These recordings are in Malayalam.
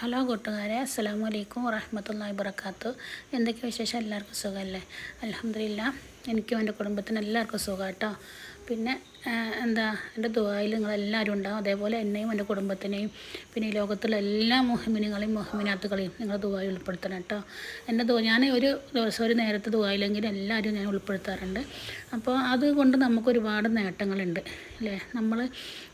ഹലോ കൂട്ടുകാരെ അസ്സാം വലൈക്കും വറഹമത്തല്ലാ വബർക്കാത്തു എന്തൊക്കെ വിശേഷം? എല്ലാവർക്കും സുഖമല്ലേ? അലഹമില്ല എനിക്കും എന്റെ കുടുംബത്തിന് എല്ലാവർക്കും സുഖം കേട്ടോ. പിന്നെ എന്താ എന്റെ ദുബായിൽ നിങ്ങളെല്ലാവരും ഉണ്ടാവും. അതേപോലെ എന്നെയും എന്റെ കുടുംബത്തിനെയും പിന്നെ ഈ ലോകത്തുള്ള എല്ലാ മുഹമ്മിനുകളെയും മുഹമ്മിനാത്തുകളെയും നിങ്ങൾ ദുബായി ഉൾപ്പെടുത്തണം കേട്ടോ. എന്റെ ദുബായ് ഞാൻ ഒരു ദിവസം ഒരു നേരത്തെ ദുബായിലെങ്കിലും എല്ലാവരും ഞാൻ ഉൾപ്പെടുത്താറുണ്ട്. അപ്പോൾ അതുകൊണ്ട് നമുക്ക് ഒരുപാട് നേട്ടങ്ങളുണ്ട് അല്ലേ? നമ്മൾ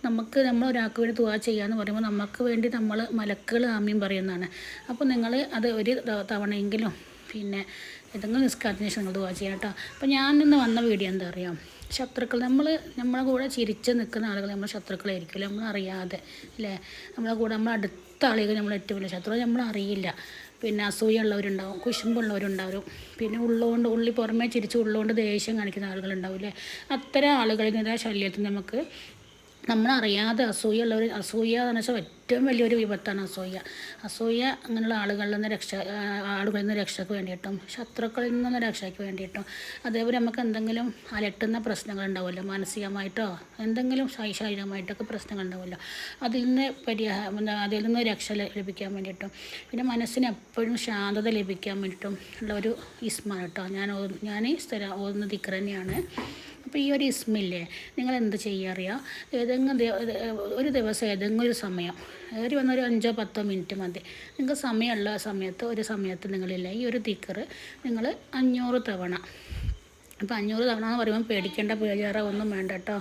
നമുക്ക് നമ്മൾ ഒരാൾക്ക് വേണ്ടി ദുബായ് ചെയ്യാന്ന് പറയുമ്പോൾ നമുക്ക് വേണ്ടി നമ്മൾ മലക്കുകൾ ആമ്യം പറയുന്നതാണ്. അപ്പോൾ നിങ്ങൾ അത് ഒരു തവണയെങ്കിലും പിന്നെ ഏതെങ്കിലും നിസ്കാരത്തിന് ശേഷം നിങ്ങൾ ദുവാ ചെയ്യണം കേട്ടോ അപ്പോൾ ഞാൻ ഇന്ന് വന്ന വീഡിയോ എന്താ അറിയാം? ശത്രുക്കൾ നമ്മൾ നമ്മളെ കൂടെ ചിരിച്ച് നിൽക്കുന്ന ആളുകൾ നമ്മൾ ശത്രുക്കളായിരിക്കും നമ്മൾ അറിയാതെ അല്ലേ? നമ്മളെ കൂടെ നമ്മൾ അടുത്ത ആളുകൾ നമ്മൾ ഏറ്റവും വലിയ ശത്രു. നമ്മൾ അറിയില്ല. പിന്നെ അസൂയുള്ളവരുണ്ടാവും കുശുമ്പുള്ളവരുണ്ടാവും. പിന്നെ ഉള്ളുകൊണ്ട് ഉള്ളി പുറമേ ചിരിച്ച് ഉള്ളുകൊണ്ട് ദേഷ്യം കാണിക്കുന്ന ആളുകളുണ്ടാവും അല്ലേ? അത്തരം ആളുകളിൽ നിന്ന് ശല്യത്തിൽ നമുക്ക് നമ്മളറിയാതെ അസൂയ ഉള്ളവർ അസൂയ എന്ന് വെച്ചാൽ ഏറ്റവും വലിയൊരു വിപത്താണ് അസൂയ. അസൂയ അങ്ങനെയുള്ള ആളുകളിൽ നിന്ന് രക്ഷ ആളുകളിൽ നിന്ന് രക്ഷയ്ക്ക് വേണ്ടിയിട്ടും ശത്രുക്കളിൽ നിന്ന് രക്ഷയ്ക്ക് വേണ്ടിയിട്ടും. അതേപോലെ നമുക്ക് എന്തെങ്കിലും അലട്ടുന്ന പ്രശ്നങ്ങൾ ഉണ്ടാവുമല്ലോ മാനസികമായിട്ടോ എന്തെങ്കിലും ശൈശാരികമായിട്ടൊക്കെ പ്രശ്നങ്ങൾ ഉണ്ടാവുമല്ലോ അതിൽ നിന്ന് പരിഹാരം അതിൽ നിന്ന് രക്ഷ ലഭിക്കാൻ വേണ്ടിയിട്ടും. പിന്നെ മനസ്സിന് എപ്പോഴും ശാന്തത ലഭിക്കാൻ വേണ്ടിയിട്ടും ഉള്ള ഒരു ഇസ്മാണ് കേട്ടോ. ഞാൻ ഞാൻ സ്ഥിരം ഒന്ന് ദിക്ർ തന്നെയാണ് അപ്പോൾ ഈ ഒരു ഇസ്മില്ലേ നിങ്ങൾ എന്ത് ചെയ്യുക അറിയാം? ഏതെങ്കിലും ഒരു ദിവസം ഏതെങ്കിലും ഒരു സമയം ഏറി വന്നൊരു അഞ്ചോ പത്തോ മിനിറ്റ് മതി. നിങ്ങൾക്ക് സമയമുള്ള സമയത്ത് ഒരു സമയത്ത് നിങ്ങളില്ല ഈ ഒരു തിക്കർ നിങ്ങൾ അഞ്ഞൂറ് തവണ. അപ്പോൾ അഞ്ഞൂറ് തവണ എന്ന് പറയുമ്പോൾ പേടിക്കേണ്ട പേജാറ ഒന്നും വേണ്ട കേട്ടോ.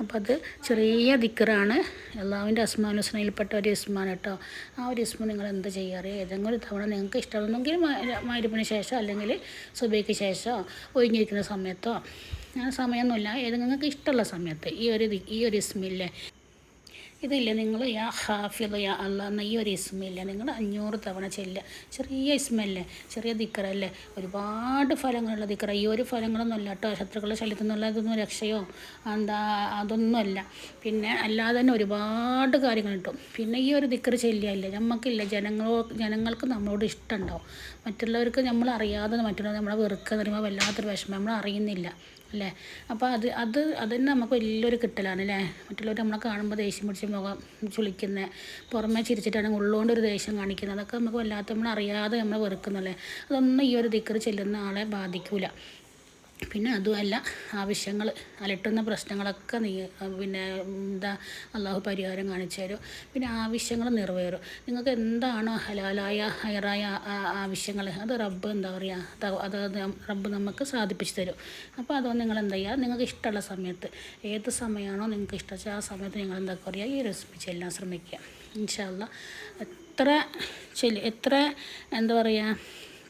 അപ്പോൾ അത് ചെറിയ ദിക്കറാണ്. എല്ലാവിന്റെ അസ്മാനുസ്നയിൽപ്പെട്ട ഒരു ഇസ്മാണ് കേട്ടോ. ആ ഒരു ഇസ്മ നിങ്ങൾ എന്ത് ചെയ്യാറ് ഏതെങ്കിലും ഒരു തവണ നിങ്ങൾക്ക് ഇഷ്ടമുണ്ടെങ്കിൽ മരുപ്പിന് ശേഷം അല്ലെങ്കിൽ സുബയ്ക്ക് ശേഷമോ ഒഴിഞ്ഞിരിക്കുന്ന സമയത്തോ അങ്ങനെ സമയമൊന്നുമില്ല. ഏത് നിങ്ങൾക്ക് ഇഷ്ടമുള്ള സമയത്ത് ഈ ഒരു ഈ ഒരു ഇസ്മില്ലേ. ഇതില്ല നിങ്ങൾ യാ ഹാഫിദ് യാ അല്ല എന്ന ഈ ഒരു ഇസ്മില്ല. നിങ്ങൾ അഞ്ഞൂറ് തവണ ചെല്ലുക. ചെറിയ ഇസ്മല്ലേ ചെറിയ ദിക്കറല്ലേ. ഒരുപാട് ഫലങ്ങളുള്ള ദിക്കറ. ഈ ഒരു ഫലങ്ങളൊന്നും അല്ല കേട്ടോ. ശത്രുക്കളുടെ ശല്യത്തിൽ നിന്നുള്ള ഇതൊന്നും രക്ഷയോ എന്താ അതൊന്നുമല്ല. പിന്നെ അല്ലാതെ തന്നെ ഒരുപാട് കാര്യങ്ങൾ കിട്ടും. പിന്നെ ഈ ഒരു ദിക്കറ് ചെല്ലിയല്ലേ നമുക്കില്ല ജനങ്ങളോ ജനങ്ങൾക്ക് നമ്മളോട് ഇഷ്ടമുണ്ടാവും മറ്റുള്ളവർക്ക് നമ്മൾ അറിയാതെ മറ്റുള്ളവർ നമ്മളെ വെറുക്കുക എന്ന് വല്ലാത്തൊരു വിഷമം. നമ്മൾ അറിയുന്നില്ല. അല്ലേ? അപ്പോൾ അത് അത് അതന്നെ നമുക്ക് വലിയൊരു കിട്ടലാണ് അല്ലേ മറ്റുള്ളവർ നമ്മളെ കാണുമ്പോൾ ദേഷ്യം പിടിച്ച് മുഖം ചുളിക്കുന്ന പുറമേ ചിരിച്ചിട്ടാണെങ്കിൽ ഉള്ളുകൊണ്ട് ഒരു ദേഷ്യം കാണിക്കുന്നത് അതൊക്കെ നമുക്ക് വല്ലാത്ത നമ്മൾ അറിയാതെ നമ്മൾ വെറുക്കുന്നല്ലേ? അതൊന്നും ഈ ഒരു ദിക്കർ ചെല്ലുന്ന ആളെ ബാധിക്കൂല. പിന്നെ അതുമല്ല ആവശ്യങ്ങൾ അലട്ടുന്ന പ്രശ്നങ്ങളൊക്കെ നീ പിന്നെ എന്താ അള്ളാഹു പരിഹാരം കാണിച്ചു തരും. പിന്നെ ആവശ്യങ്ങൾ നിറവേറും. നിങ്ങൾക്ക് എന്താണോ ഹലാലായ ഹയറായ ആവശ്യങ്ങൾ അത് റബ്ബ് എന്താ പറയുക അത് റബ്ബ് നമുക്ക് സാധിപ്പിച്ചു തരും. അപ്പോൾ അതോ നിങ്ങൾ എന്താ ചെയ്യുക? നിങ്ങൾക്ക് ഇഷ്ടമുള്ള സമയത്ത് ഏത് സമയമാണോ നിങ്ങൾക്ക് ഇഷ്ടം ആ സമയത്ത് നിങ്ങൾ എന്താ പറയുക? ഈ റെസിപ്പി ചെല്ലാൻ ശ്രമിക്കുക. ഇൻഷാല്ല എത്ര ചെല്ലി എത്ര എന്താ പറയുക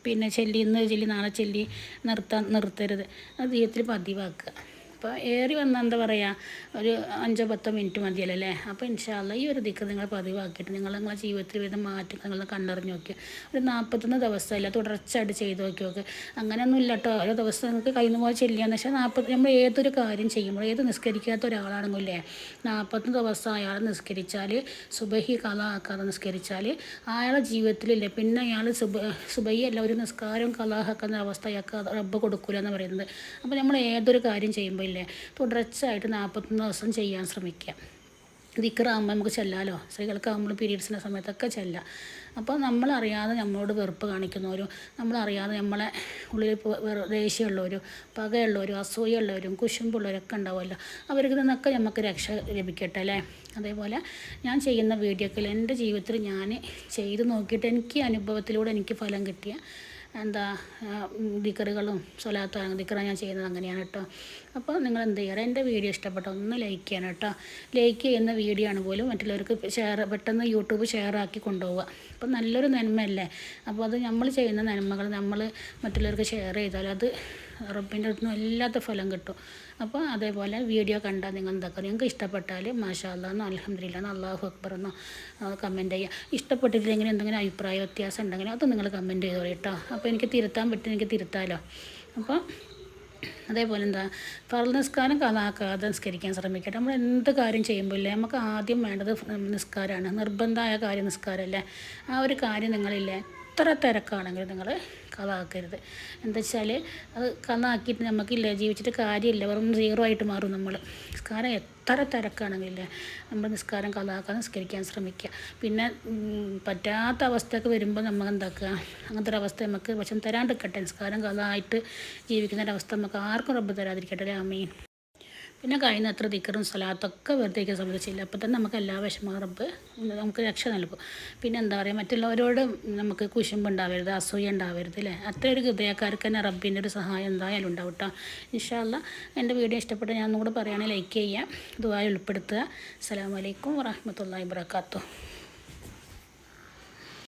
പിന്നെ ചെല്ലി ഇന്ന് ചെല്ലി നാളെ ചെല്ലി നിർത്താൻ നിർത്തരുത്. അത് ജീവിതത്തിൽ പതിവാക്കുക. അപ്പോൾ ഏറി വന്നാൽ എന്താ പറയുക ഒരു അഞ്ചോ പത്തോ മിനിറ്റ് മതിയല്ലോ അല്ലേ? അപ്പോൾ ഇൻഷാല്ല ഈ ഒരു ദിക്ക് നിങ്ങൾ പതിവാക്കിയിട്ട് നിങ്ങൾ നിങ്ങളെ ജീവിതത്തിൽ വിധം മാറ്റങ്ങൾ നിങ്ങൾ കണ്ടറിഞ്ഞ് നോക്കി. ഒരു നാൽപ്പത്തൊന്ന് ദിവസമല്ല തുടർച്ചയായിട്ട് ചെയ്ത് നോക്കി നോക്ക്. അങ്ങനെയൊന്നും ഇല്ല കേട്ടോ ഓരോ ദിവസം നിങ്ങൾക്ക് കഴിയുന്ന പോലെ ചെല്ലിയാന്ന് വെച്ചാൽ നാൽപ്പത് നമ്മൾ ഏതൊരു കാര്യം ചെയ്യുമ്പോൾ ഏത് നിസ്കരിക്കാത്ത ഒരാളാണെങ്കിലേ നാൽപ്പത്തൊന്ന് ദിവസം അയാൾ നിസ്കരിച്ചാൽ സുബഹി കഥ ആക്കാതെ നിസ്കരിച്ചാൽ അയാളുടെ ജീവിതത്തിലില്ല പിന്നെ അയാൾ സുബ സുബഹി അല്ല ഒരു നിസ്കാരം കലാഹാക്കുന്ന അവസ്ഥ അയാൾക്ക് റബ്ബ് കൊടുക്കില്ല എന്ന് പറയുന്നത്. അപ്പോൾ നമ്മൾ ഏതൊരു കാര്യം ചെയ്യുമ്പോൾ ഇല്ലേ തുടർച്ചയായിട്ട് നാൽപ്പത്തൊന്ന് ദിവസം ചെയ്യാൻ ശ്രമിക്കുക ദിക്കറാകുമ്പോൾ നമുക്ക് ചെല്ലാലോ? സ്ത്രീകൾക്കാകുമ്പോൾ പീരീഡ്സിന്റെ സമയത്തൊക്കെ ചെല്ലാം. അപ്പോൾ നമ്മളറിയാതെ നമ്മളോട് വെറുപ്പ് കാണിക്കുന്നവരും നമ്മളറിയാതെ നമ്മളെ ഉള്ളിൽ ദേഷ്യമുള്ളവരും പകയുള്ളവരും അസൂയുള്ളവരും കുശുമ്പുള്ളവരൊക്കെ ഉണ്ടാവുമല്ലോ. അവർക്ക് നിന്നൊക്കെ നമുക്ക് രക്ഷ ലഭിക്കട്ടെ അല്ലേ? അതേപോലെ ഞാൻ ചെയ്യുന്ന വീഡിയോക്കിൽ എന്റെ ജീവിതത്തിൽ ഞാൻ ചെയ്ത് നോക്കിയിട്ട് എനിക്ക് അനുഭവത്തിലൂടെ എനിക്ക് ഫലം കിട്ടിയ എന്താ ദിക്കറുകളും സ്വലാത്ത ദിക്കറ ഞാൻ ചെയ്യുന്നത് അങ്ങനെയാണ് കേട്ടോ. അപ്പോൾ നിങ്ങൾ എന്ത് ചെയ്യുക എന്റെ വീഡിയോ ഇഷ്ടപ്പെട്ട? ഒന്ന് ലൈക്ക് ചെയ്യണം കേട്ടോ. ലൈക്ക് ചെയ്യുന്ന വീഡിയോ ആണ് പോലും മറ്റുള്ളവർക്ക് ഷെയർ പെട്ടെന്ന് യൂട്യൂബ് ഷെയർ ആക്കി കൊണ്ടുപോവുക. അപ്പോൾ നല്ലൊരു നന്മയല്ലേ? അപ്പോൾ അത് നമ്മൾ ചെയ്യുന്ന നന്മകൾ നമ്മൾ മറ്റുള്ളവർക്ക് ഷെയർ ചെയ്താൽ അത് റബ്ബിന്റെ അടുത്ത് നിന്ന് വല്ലാത്ത ഫലം കിട്ടും. അപ്പോൾ അതേപോലെ വീഡിയോ കണ്ടാൽ നിങ്ങൾ എന്താക്കുക നിങ്ങൾക്ക് ഇഷ്ടപ്പെട്ടാൽ മാഷാല്ലാന്നോ അലഹമ്മദില്ലാന്നോ അള്ളാഹു അക്ബർ എന്നോ കമന്റ് ചെയ്യുക ഇഷ്ടപ്പെട്ടിട്ടില്ലെങ്കിൽ എന്തെങ്കിലും അഭിപ്രായ വ്യത്യാസം ഉണ്ടെങ്കിൽ അത് നിങ്ങൾ കമന്റ് ചെയ്തോളൂ കേട്ടോ. അപ്പോൾ എനിക്ക് തിരുത്താൻ പറ്റും എനിക്ക് തിരുത്താലോ? അപ്പോൾ അതേപോലെ എന്താ? ഫറൽ നിസ്കാരം കഥാക്കാതെ നിസ്കരിക്കാൻ ശ്രമിക്കട്ടെ. നമ്മൾ എന്ത് കാര്യം ചെയ്യുമ്പോൾ ഇല്ലേ? നമുക്ക് ആദ്യം വേണ്ടത് നിസ്കാരമാണ്. നിർബന്ധമായ കാര്യം നിസ്കാരമല്ലേ ആ ഒരു കാര്യം നിങ്ങളില്ലേ എത്ര തിരക്കാണെങ്കിലും നിങ്ങൾ കഥാക്കരുത് എന്താ വെച്ചാൽ അത് കഥാക്കിയിട്ട് നമുക്കില്ല ജീവിച്ചിട്ട് കാര്യമില്ല. വെറും സീറോ ആയിട്ട് മാറും നമ്മൾ നിസ്കാരം എത്ര തിരക്കാണെങ്കിലില്ല നമ്മൾ നിസ്കാരം കഥാക്കാൻ നിസ്കരിക്കാൻ ശ്രമിക്കുക. പിന്നെ പറ്റാത്ത അവസ്ഥയൊക്കെ വരുമ്പോൾ നമ്മൾ എന്താക്കുക അങ്ങനത്തെ ഒരു അവസ്ഥ നമുക്ക് വശം തരാണ്ടിരിക്കട്ടെ. നിസ്കാരം കഥായിട്ട് ജീവിക്കുന്ന ഒരവസ്ഥ നമുക്ക് ആർക്കും റബ്ബ് തരാതിരിക്കട്ടെ അമീൻ പിന്നെ കഴിയുന്നത്ര ദിക്കറും സ്ഥലത്തൊക്കെ വെറുതെ ഇരിക്കാൻ സമ്മതിച്ചില്ല. അപ്പോൾ തന്നെ നമുക്ക് എല്ലാ വിഷമവും റബ്ബ് നമുക്ക് രക്ഷ നൽകും. പിന്നെ എന്താ പറയുക മറ്റുള്ളവരോട് നമുക്ക് കുശുമ്പ് ഉണ്ടാവരുത് അസൂയ ഉണ്ടാവരുത് അല്ലേ? അത്ര ഒരു ഹൃദയക്കാർക്ക് തന്നെ റബ്ബിന്റെ ഒരു സഹായം എന്തായാലും ഉണ്ടാവും കേട്ടോ ഇൻഷാല്ല എന്റെ വീഡിയോ ഇഷ്ടപ്പെട്ട ഞാൻ ഒന്നുകൂടെ പറയുകയാണെങ്കിൽ ലൈക്ക് ചെയ്യുക ദുബായ് ഉൾപ്പെടുത്തുക. അസ്സാം വലൈക്കും വറഹ്മത്തുള്ളാഹി വബറകാതുഹു